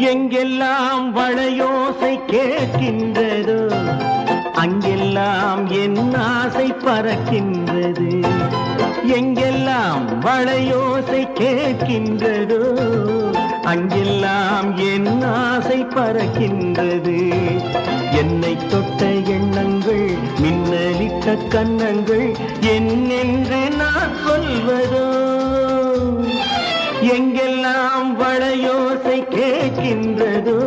எங்கெல்லாம் வளையோசை கேட்கின்றதோ அங்கெல்லாம் என் ஆசை பறக்கின்றது. எங்கெல்லாம் வளையோசை கேட்கின்றதோ அங்கெல்லாம் என் ஆசை பறக்கின்றது. என்னை தொட்ட எண்ணங்கள் மின்னலிட்ட கன்னங்கள் என்னென்று நான் சொல்வதோ எங்கெல்லாம் கேட்கின்றதோ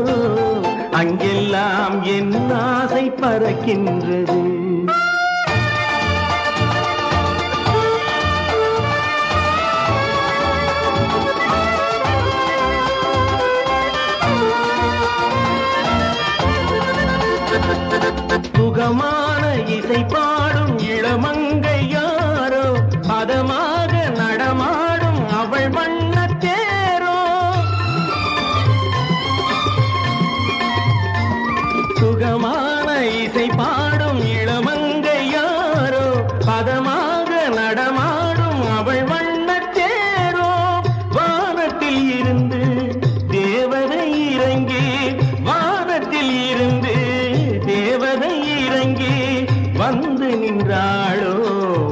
அங்கெல்லாம் என் ஆசை பறக்கின்றது. சுகமான இசை பாடும் இளமங்கை யாரோ பதமாக நடமாடும் அவள் மண் நடமாடும் அவள் வண்ணத்தேரோ வானத்தில் இருந்து தேவதை இறங்கி வானத்தில் இருந்து தேவதை இறங்கி வந்து நின்றாளோ.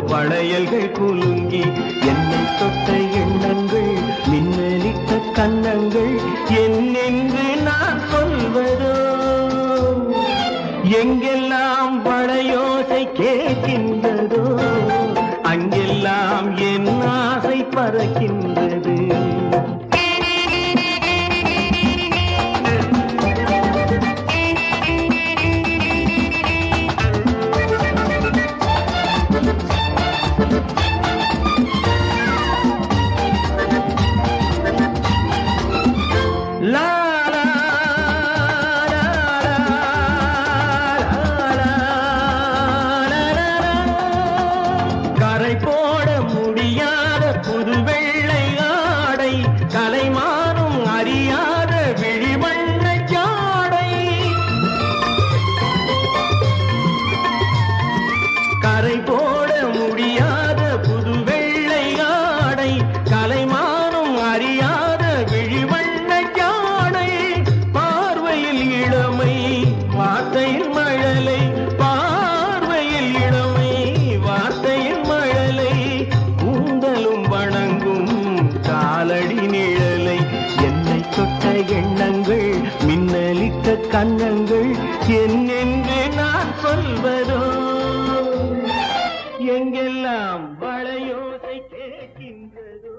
வளையல்கள் குலுங்கி என்னை தொட்ட எண்ணங்கள் மின்னலிட்ட கன்னங்கள் என்னென்று நான் சொல்வதோ. எங்கெல்லாம் வளையோசை கேட்கின்றதோ. எல்லாம் என் ஆசை பறக்கின்ற கன்னங்கள் என்னென்று நான் சொல்வதோ? எங்கெல்லாம் வளையோசை கேட்கின்றதோ?